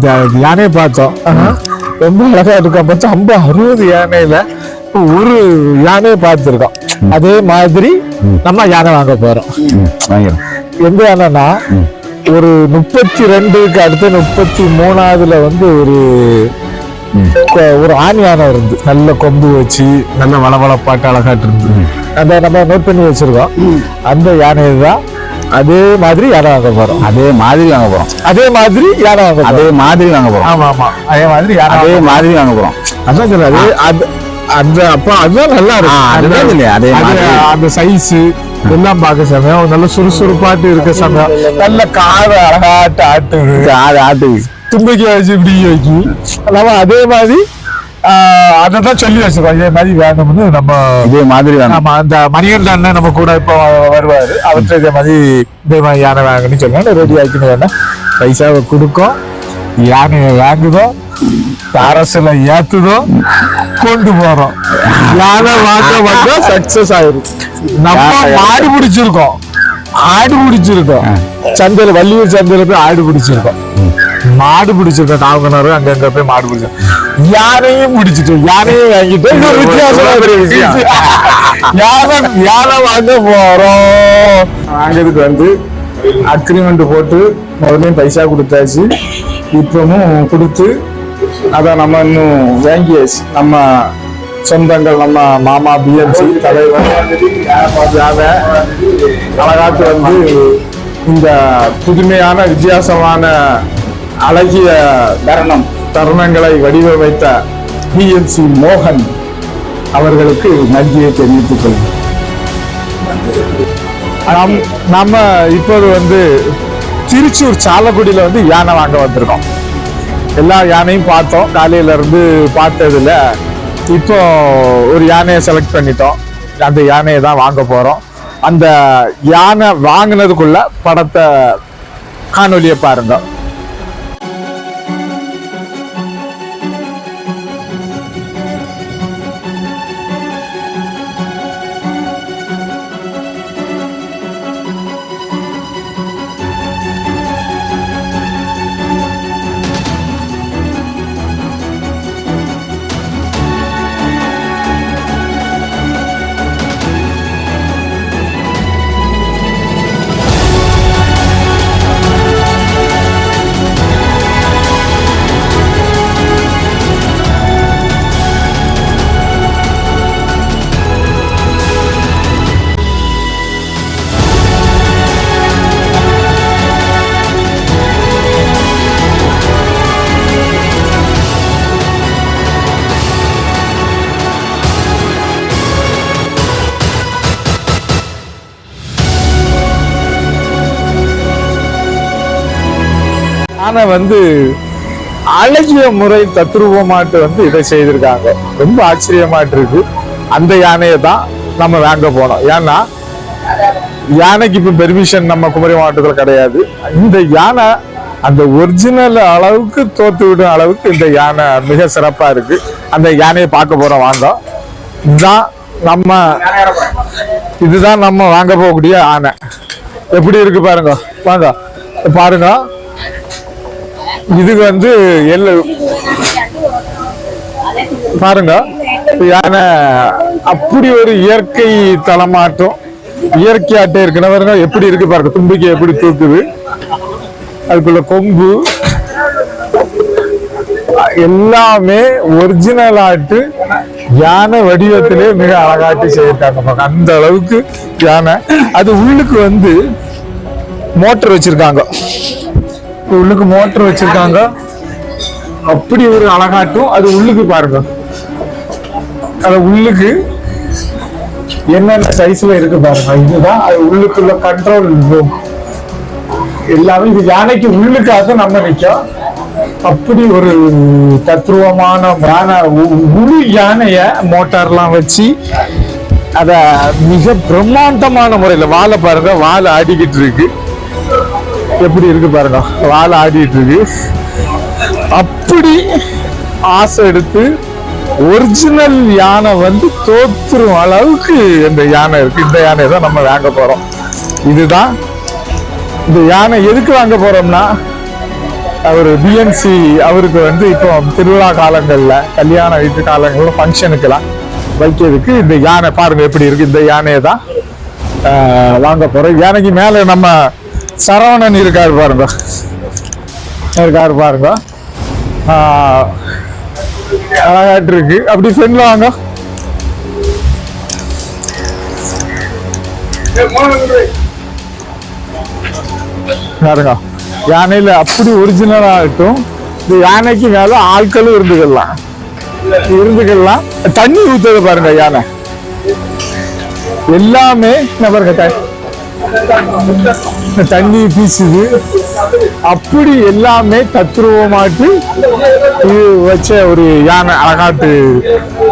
த- யானையை பார்த்தோம். ரொம்ப அழகா இருக்கா பார்த்தா ஐம்பது அறுபது யானையில ஒரு யானையை பார்த்துருக்கோம். அதே மாதிரி நம்ம யானை வாங்க போறோம். எந்த யானைன்னா ஒரு முப்பத்தி ரெண்டுக்கு அடுத்து முப்பத்தி மூணாவதுல வந்து ஒரு ஒரு ஆண் யானை இருந்து. நல்ல கொம்பு வச்சு நல்ல வளவளப்பாட்டு அழகாட்டு இருந்து. அந்த நம்ம நோட் பண்ணி வச்சிருக்கோம். அந்த யானை தான் அதே மாதிரி யானை வாங்க போறோம். அதே மாதிரி வாங்க போறோம். அதே மாதிரி யானை வாங்க அதே மாதிரி வாங்க போறோம். ஆமா ஆமா. அதே மாதிரி யானை அதே மாதிரி வாங்க போறோம். அதான் சொல்லாது அது அந்த அப்ப அதுதான் நல்லா ஆ, அதுதான் இருக்கும் இல்லையா, அதே. அந்த சைஸ் எல்லாம் பார்க்க சமயம் நல்ல சுறுசுறுப்பாட்டு இருக்க சமயம் நல்ல கார அழகாட்டு ஆட்டுது. அது ஆட்டு தும்பிக்கை வச்சு இப்படி வைக்கி. நம்ம அதே மாதிரி அதை தான் சொல்லி வச்சிருக்கோம். இதே மாதிரி வேணும்னு நம்ம இதே மாதிரி வேணும். நம்ம அந்த மணிகண்ட அண்ணன் நம்ம கூட இப்போ வருவாரு. அவர்கிட்ட இதே மாதிரி இதே மாதிரி யானை வாங்கணும்னு சொன்னா ரெடி ஆக்கின்னு வேணா பைசாவை கொடுக்கும் யானையை வாங்குதோ அரசுல ஏத்துதோ கொண்டு போறோம் யானை வாங்க வந்தா சக்சஸ் ஆயிரும். நம்ம மாடு பிடிச்சிருக்கோம். ஆடு பிடிச்சிருக்கோம். சந்தையில வள்ளியூர் சந்தையில போய் ஆடு பிடிச்சிருக்கோம். மாடு பிடிச்சிருக்கோம் நாகனரும் அங்க அங்க போய் மாடு பிடிச்சிருக்கோம் யானையும் பிடிச்சிட்டோம் யானையும் வாங்கிட்டு. யானை யானை வாங்க போறோம்? வாங்கிறதுக்கு வந்து அக்ரிமெண்ட் போட்டு முதல்ல பைசா கொடுத்தாச்சு. இப்பவும் கொடுத்து அதை நம்ம இன்னும் வாங்கியாச்சு. நம்ம சொந்தங்கள் நம்ம மாமா பிஎம்சி தலைவர். அழகாட்டு வந்து இந்த புதுமையான வித்தியாசமான அழகிய தருணம். தருணங்களை வடிவமைத்த பிஎம்சி மோகன் அவர்களுக்கு நன்றியை தெரிவித்துக் கொள்கிறேன். நம்ம இப்போது வந்து திருச்சூர் சாலக்குடியில் வந்து யானை வாங்க வந்திருக்கோம். எல்லா யானையும் பார்த்தோம். காலையிலேருந்து பார்த்ததில் இப்போ ஒரு யானையை செலக்ட் பண்ணிட்டோம். அந்த யானையை தான் வாங்க போகிறோம் அந்த யானை வாங்கினதுக்குள்ள படத்தை காணொலியை பாருங்க. ஆனா வந்து அழகிய முறை தத்ரூபமாட்டு வந்து இதை செய்திருக்காங்க. ரொம்ப ஆச்சரியமாட்டு இருக்கு அந்த யானையை தான் நம்ம வாங்க போனோம். ஏன்னா யானைக்கு இப்ப பெர்மிஷன் நம்ம குமரி மாவட்டத்துல கிடையாது. இந்த யானை அந்த ஒரிஜினல் அளவுக்கு தோத்து விடும் அளவுக்கு இந்த யானை மிக சிறப்பா இருக்கு. அந்த யானையை பார்க்க போறோம். வாங்கோம் இதுதான் நம்ம இதுதான் நம்ம வாங்க போகக்கூடிய யானை எப்படி இருக்கு பாருங்க. வாங்க. பாருங்க. இது வந்து எல்ல பாருங்க. யானை அப்படி ஒரு இயற்கை தளமாட்டம் இயற்கையாட்டே இருக்குன்னா பாருங்க எப்படி இருக்கு பாருங்க. தும்பிக்கை எப்படி தூக்குது. அதுக்குள்ள கொம்பு. எல்லாமே ஒரிஜினல் ஆட்டு யானை வடிவத்திலே மிக அழகாட்டு செய்யிருக்காங்க அந்த அளவுக்கு யானை. அது உள்ளுக்கு வந்து மோட்டர் வச்சிருக்காங்க. உள்ளுக்கு மோட்டர் வச்சிருக்காங்க. அப்படி ஒரு அழகாட்டும் அது உள்ளுக்கு பாருங்க. அது உள்ளுக்கு என்னென்ன சைஸ்ல இருக்கு பாருங்க. இதுதான் அது உள்ளுக்குள்ள கண்ட்ரோல் ரூம் எல்லாமே இது யானைக்கு உள்ளுக்காக நம்ம நிற்கும். அப்படி ஒரு தத்ரூபமான யானை உ- முழு யானைய மோட்டார்லாம் வச்சு அத மிக பிரம்மாண்டமான முறையில வாழை பாருங்க வாழை ஆடிக்கிட்டு இருக்கு. எப்படி இருக்கு பாருங்க. வாழை ஆடிட்டு இருக்கு. அப்படி ஆசை எடுத்து ஒரிஜினல் யானை வந்து தோத்துரும் அளவுக்கு இந்த யானை இருக்கு. இந்த யானை தான் நம்ம வாங்க போறோம். இதுதான். இந்த யானை எதுக்கு வாங்க போறோம்னா அவர் பிஎன்சி அவருக்கு வந்து இப்போ திருவிழா காலங்களில் கல்யாண வீட்டு காலங்களில் ஃபங்க்ஷனுக்கெல்லாம் வைக்கிறதுக்கு இந்த யானை பாருங்க எப்படி இருக்கு. இந்த யானையை தான் வாங்க போறோம். யானைக்கு மேலே நம்ம சரவணன் இருக்கார் பாருங்க. இருக்கார் பாருங்க. ஆஹ், அழகாட்டு இருக்கு. அப்படி ஃப்ரெண்ட்ல வாங்க பாருங்க. யானையில அப்படி ஒரிஜினலா ஆகட்டும் இந்த யானைக்கு மேல ஆட்களும் இருந்துக்கலாம். இருந்துக்கலாம். தண்ணி ஊத்துறது பாருங்க யானை. எல்லாமே என்ன தண்ணி பீச்சுது அப்படி எல்லாமே தத்ரூபமாட்டு இது வச்ச ஒரு யானை அழகாட்டு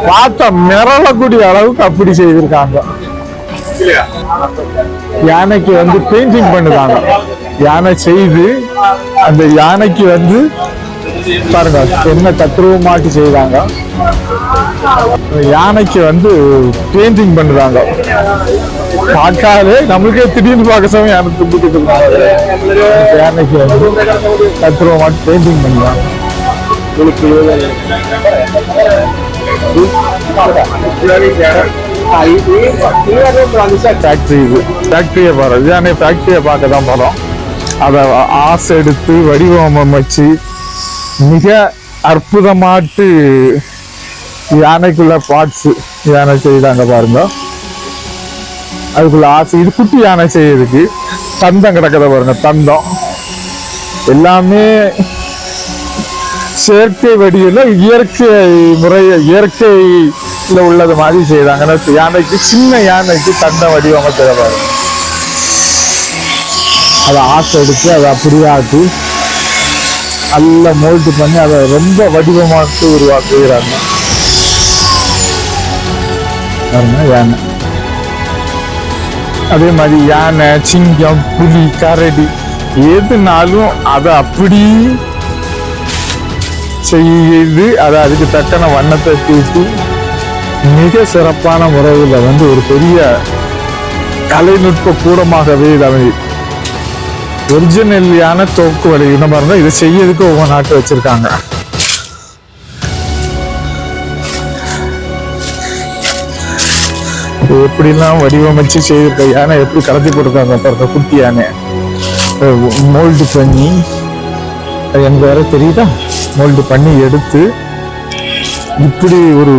பார்த்த மிரளக்கூடிய அளவுக்கு அப்படி செய்திருக்காங்க. யானைக்கு வந்து பெயிண்டிங் பண்ணுதாங்க. யானை செய்து அந்த யானைக்கு வந்து பாருங்க என்ன தத்ரூபமாட்டி செய்தாங்க. யானைக்கு வந்து பெயிண்டிங் பண்ணுறாங்க பார்க்காதே நம்மளுக்கே திடீர்னு பார்க்க சமயம் யானை துப்பிட்டு இருக்காங்க யானைக்கு வந்து தத்ரூபமாட்டி பெயிண்டிங் பண்ணலாம். ஃபேக்ட்ரி இது. ஃபேக்ட்ரியை பாரு. யானை ஃபேக்ட்ரியை பார்க்க தான் போகிறோம் அதை ஆசை எடுத்து வடிவமச்சு மிக அற்புதமாட்டு யானைக்குள்ள பார்ட்ஸு யானை செய்தாங்க பாருங்க. அதுக்குள்ள ஆசை. இது குட்டி யானை செய்யறதுக்கு தந்தம் கிடக்கிறத பாருங்க தந்தம். எல்லாமே செயற்கை வடிவில் இயற்கை முறை இயற்கையில் உள்ளது மாதிரி செய்கிறாங்கன்னா யானைக்கு சின்ன யானைக்கு தந்தம் வடிவமாக பாருங்க. அதை ஆசை எடுத்து அதை அப்படியே நல்லா நல்ல மோல்டு பண்ணி அதை ரொம்ப வடிவமாக்கி உருவாக்குகிறாங்க. யானை. அதே மாதிரி யானை சிங்கம் புலி கரடி எதுனாலும் அதை அப்படி செய்து அதை அதுக்கு தக்கன வண்ணத்தை தூக்கி மிக சிறப்பான முறையில் வந்து ஒரு பெரிய கலைநுட்ப கூடமாகவே இதை ஒரிஜினல்யான ஒரிஜினலியான தோக்கு வழி மாதிரி தான் இதை செய்யறதுக்கு ஒவ்வொரு நாட்டு வச்சுருக்காங்க. எப்படிலாம் வடிவமைச்சு செய்திருக்க? யானை எப்படி கடத்தி போட்டிருக்காங்க பாருங்க குட்டி யானை. மோல்டு பண்ணி எனக்கு வேற தெரியுதா? மோல்டு பண்ணி எடுத்து இப்படி ஒரு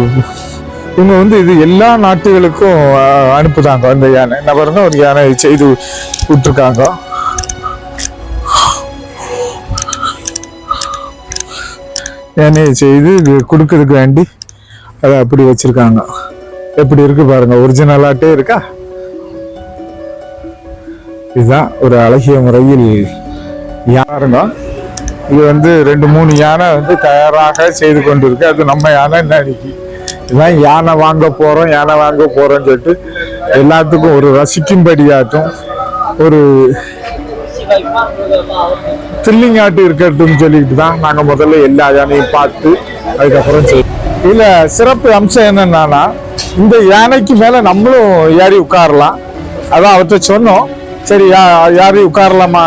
இவங்க வந்து இது எல்லா நாட்டுகளுக்கும் அனுப்புதாங்க அந்த யானை. என்ன பாருங்க ஒரு யானை செய்து விட்டுருக்காங்க. யானையை செய்து இது கொடுக்கறதுக்கு வேண்டி அதை அப்படி வச்சிருக்காங்க. எப்படி இருக்கு பாருங்க ஒரிஜினலாட்டே இருக்கா? இதுதான் ஒரு அழகிய முறையில் யாருங்க? இது வந்து ரெண்டு மூணு யானை வந்து தயாராக செய்து கொண்டிருக்கு. அது நம்ம யானை என்ன இன்னைக்கு இதுதான் யானை வாங்க போறோம் யானை வாங்க போறோம்னு சொல்லிட்டு எல்லாத்துக்கும் ஒரு ரசிக்கும்படியாட்டும் ஒரு த்ரில்லிங் ஆட்டு இருக்கட்டும் சொல்லிட்டு தான் நாங்கள் முதல்ல எல்லா யானையும் பார்த்து அதுக்கப்புறம் செய்வோம் இதில் சிறப்பு அம்சம் என்னென்னா இந்த யானைக்கு மேலே நம்மளும் ஏறி உட்காரலாம். அதான் அவர்கிட்ட சொன்னோம். சரி யா- யாரி உட்காரலாமா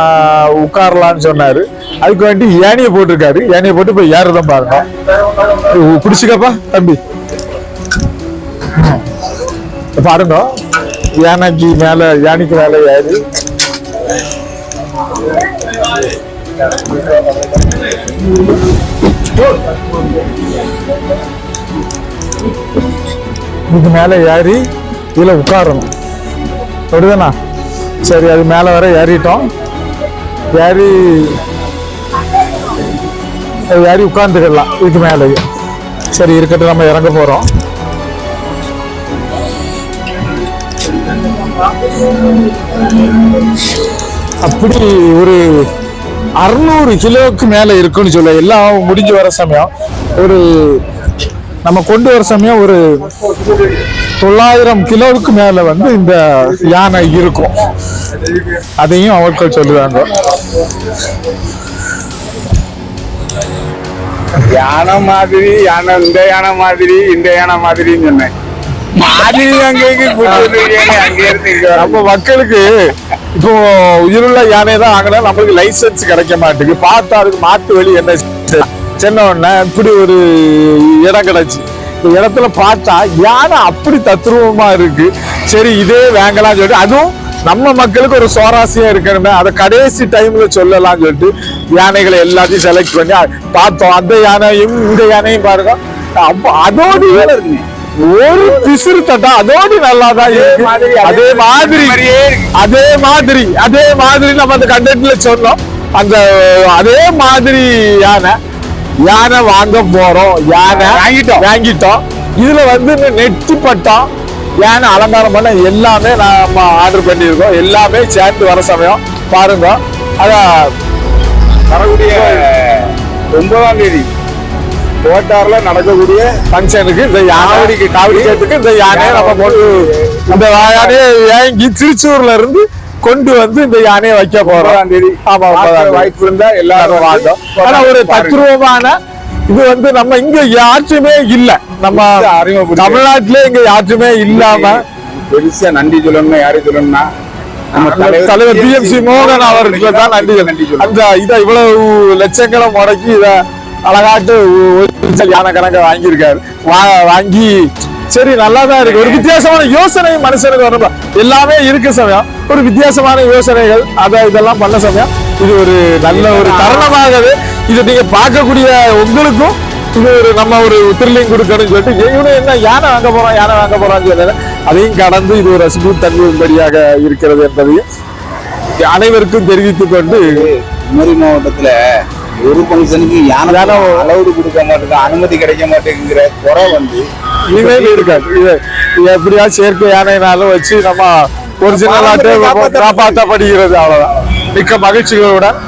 உட்காரலாம்னு சொன்னார். அதுக்கு வேண்டி யானையை போட்டிருக்காரு. யானையை போட்டு போய் ஏறதான் பாருங்க. பிடிச்சிக்கப்பா தம்பி. பாருங்க. யானைக்கு மேலே யானைக்கு மேலே ஏறி. இதுக்கு மேலே ஏறி இதில் உட்காரணும். அப்படிதானா? சரி அது மேலே வர ஏறிட்டோம். ஏறி அது ஏறி உட்காந்துக்கிடலாம் இதுக்கு மேலே சரி இருக்கட்டும் நம்ம இறங்க போகிறோம் அப்படி ஒரு அறுநூறு கிலோவுக்கு மேலே இருக்குன்னு சொல்ல எல்லாம் முடிஞ்சு வர சமயம். ஒரு நம்ம கொண்டு வர சமயம் ஒரு தொள்ளாயிரம் கிலோவுக்கு மேல வந்து இந்த யானை இருக்கும். அதையும் அவர்கள் சொல்லுவாங்க யானை மாதிரி யானை இந்த யானை மாதிரி இந்த யானை மாதிரின்னு சொன்னேன். மாதிரி அங்கே இங்கே கூட்டிட்டு வந்திருக்கீங்க, அங்கே இருந்து இங்க வர. நம்ம மக்களுக்கு இப்போ உயிருள்ள யானை தான் வாங்கினா நம்மளுக்கு லைசன்ஸ் கிடைக்க மாட்டேங்குது. பார்த்தா அதுக்கு மாத்து வழி என்ன சின்ன உடனே இப்படி ஒரு இடம் கிடைச்சு. இந்த இடத்துல பார்த்தா யானை அப்படி தத்ரூபமா இருக்கு. சரி இதே வாங்கலாம்னு சொல்லிட்டு அதுவும் நம்ம மக்களுக்கு ஒரு சுவாரஸ்யம் இருக்கணுமே. அதை கடைசி டைம்ல சொல்லலாம்னு சொல்லிட்டு யானைகளை எல்லாத்தையும் செலக்ட் பண்ணி பார்த்தோம். அந்த யானையும் இந்த யானையும் பாருங்க. அப்போ அதோடு ஒரு பிசிறு தட்டா அதோடு நல்லா தான் இருக்கு. அதே மாதிரி அதே மாதிரி அதே மாதிரி நம்ம அந்த கண்டென்ட்ல சொன்னோம். அந்த அதே மாதிரி யானை யானை வாங்க போறோம் யானை வாங்கிட்டோம். வாங்கிட்டோம். இதுல வந்து நெத்தி பட்டம் யானை அலங்காரம் பண்ண எல்லாமே நம்ம ஆர்டர் பண்ணியிருக்கோம். எல்லாமே சேர்ந்து வர சமயம். பாருங்க. அதான் வரக்கூடிய ஒன்பதாம் தேதி கோட்டார்ல நடக்கக்கூடிய ஃபங்க்ஷனுக்கு இந்த யானைக்கு காவடி கேட்டுக்கு இந்த யானையை நம்ம போட்டு இந்த யானையை வாங்கி திருச்சூர்ல இருந்து கொண்டு வந்து இந்த யானையை வைக்க போறோம் ஆமா. வாய்ப்பு இருந்தா எல்லாரும் வாங்கும். ஆனா ஒரு தத்ரூபமான இது வந்து நம்ம இங்க யாருமே இல்ல நம்ம தமிழ்நாட்டிலே இங்க யாருமே இல்லாம பெருசா நன்றி சொல்லணும்னா யாரு சொல்லணும்னா நம்ம தலைவர் பி எம் சி மோகன் அவர்களுக்கு தான் நன்றி. அந்த இதை இவ்வளவு லட்சங்களை முடக்கி இத அழகாட்டு ஒரு யானை கணக்க வாங்கியிருக்காரு வாங்கி சரி நல்லா தான் இருக்கு. ஒரு வித்தியாசமான யோசனை மனுஷனுக்கு வரும் எல்லாமே இருக்கு சமயம் ஒரு வித்தியாசமான யோசனைகள் அத இதெல்லாம் பண்ண சமயம் இது ஒரு நல்ல ஒரு தருணமாகவே இது நீங்க பார்க்கக்கூடிய உங்களுக்கும் இது ஒரு நம்ம ஒரு த்ரில்லிங் கொடுக்கணும்னு சொல்லிட்டு இவனு என்ன யானை வாங்க போறோம் யானை வாங்க போறோம்னு சொல்லல. அதையும் கடந்து இது ஒரு ரசிப்பு தன்மையும்படியாக இருக்கிறது என்பதையும் அனைவருக்கும் தெரிவித்துக் கொண்டு குமரி மாவட்டத்துல ஒரு ஃபங்க்ஷனுக்கு யானை அளவுடு கொடுக்க மாட்டேங்குது அனுமதி கிடைக்க மாட்டேங்குங்கிற குறை வந்து இனிமேல் இருக்காது. இது இது எப்படியா செயற்கை யானைனாலும் வச்சு நம்ம ஒரிஜினல் ஆட்டை காப்பாத்த- காப்பாற்றப்படுகிறது அவ்வளவுதான். மிக்க மகிழ்ச்சிகளுடன்